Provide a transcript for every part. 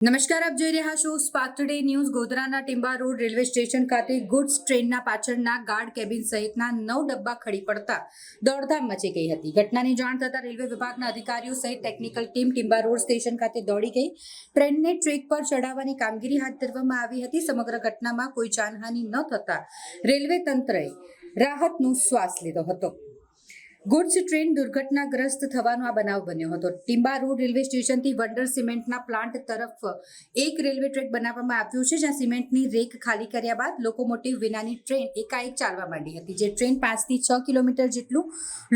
નમસ્કાર, આપ જોઈ રહ્યા છો સ્પાર્ક ટુડે ન્યૂઝ, ગોધરાના ટિંબા રોડ રેલવે સ્ટેશન ખાતે ગુડ્સ ટ્રેનના પાછળના ગાર્ડ કેબિન સહિતના નવ ડબ્બા ખડી પડતા દોડધામ મચી ગઈ હતી. ઘટનાની જાણ થતાં રેલવે વિભાગના અધિકારીઓ સહિત technical team Timba road station ખાતે દોડી ગઈ. ટ્રેનને ટ્રેક પર ચડાવવાની કામગીરી હાથ ધરવામાં આવી હતી. સમગ્ર ઘટનામાં કોઈ જાનહાનિ ન થતા રેલવે તંત્રએ રાહતનો શ્વાસ લીધો હતો. ગુડ્સ ટ્રેન દુર્ઘટનાગ્રસ્ત થવાનો આ બનાવ બન્યો હતો. ટિંબા રોડ રેલવે સ્ટેશનથી વંડર સિમેન્ટના પ્લાન્ટ તરફ એક રેલવે ટ્રેક બનાવવામાં આવ્યું છે, જ્યાં સિમેન્ટની રેક ખાલી કર્યા બાદ લોકોમોટિવ વિનાની ટ્રેન એકાએક ચાલવા માંડી હતી. જે ટ્રેન પાંચથી છ કિલોમીટર જેટલું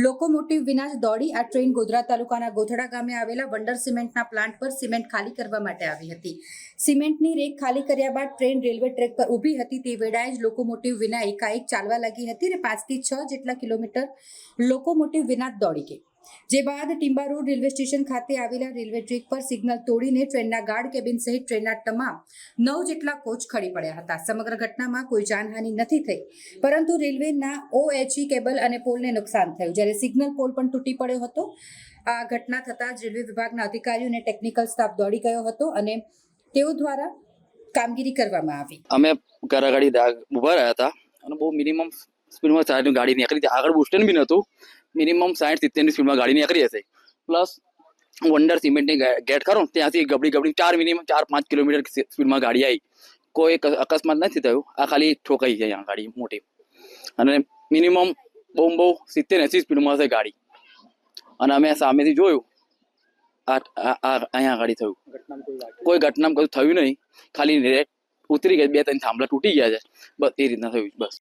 લોકોમોટિવ વિના દોડી આ ટ્રેન ગોધરા તાલુકાના ગોધડા ગામે આવેલા વંડર સિમેન્ટના પ્લાન્ટ પર સિમેન્ટ ખાલી કરવા માટે આવી હતી. સિમેન્ટની રેક ખાલી કર્યા બાદ ટ્રેન રેલવે ટ્રેક પર ઊભી હતી. તે વેળાએ જ લોકોમોટિવ વિના એકાએક ચાલવા લાગી હતી અને પાંચથી છ જેટલા કિલોમીટર લોકોમોટિવ વિનાદ દોડી ગઈ. જે બાદ ટિમ્બા રોડ રેલવે સ્ટેશન ખાતે આવેલા રેલવે ટ્રેક પર સિગ્નલ તોડીને ટ્રેનના ગાર્ડ કેબિન સહિત ટ્રેનના તમામ નવ જેટલા કોચ ખડી પડ્યા હતા. સમગ્ર ઘટનામાં કોઈ જાનહાનિ નથી થઈ, પરંતુ રેલવેના ઓએચઈ કેબલ અને પોલને નુકસાન થયું. જ્યારે સિગ્નલ પોલ પણ તૂટી પડ્યો હતો, આ ઘટના થતાં જ રેલવે વિભાગના અધિકારીઓ અને ટેકનિકલ સ્ટાફ દોડી ગયો હતો અને તેઓ દ્વારા કામગીરી કરવામાં આવી. અમે કરાગાડી ઊભા રહ્યા હતા અને બહુ મિનિમમ સ્પીડમાં સાઈડની ગાડી નીકળી હતી. આગળ બુસ્ટન બી નહોતું. મિનિમમ સાઠ સિત્તેરની સ્પીડમાં ગાડી નીકળી હશે. પ્લસ વંડર સિમેન્ટની ગેટ ખરો ત્યાંથી ગબડી ગબડી ચાર મિનિમમ ચાર પાંચ કિલોમીટર સ્પીડમાં ગાડી આવી કોઈ અકસ્માત નથી થયું. આ ખાલી ઠોકાઈ છે અહીંયા ગાડી મોટી. અને મિનિમમ બહુ બહુ સિત્તેર એંસી સ્પીડમાં હશે ગાડી. અને અમે સામેથી જોયું. આ અહીંયા ગાડી થયું. કોઈ ઘટનામાં કશું થયું નહીં. ખાલી ઉતરી ગઈ, બે ત્રણ થાંભલા તૂટી ગયા છે. બસ, એ રીતના થયું. બસ.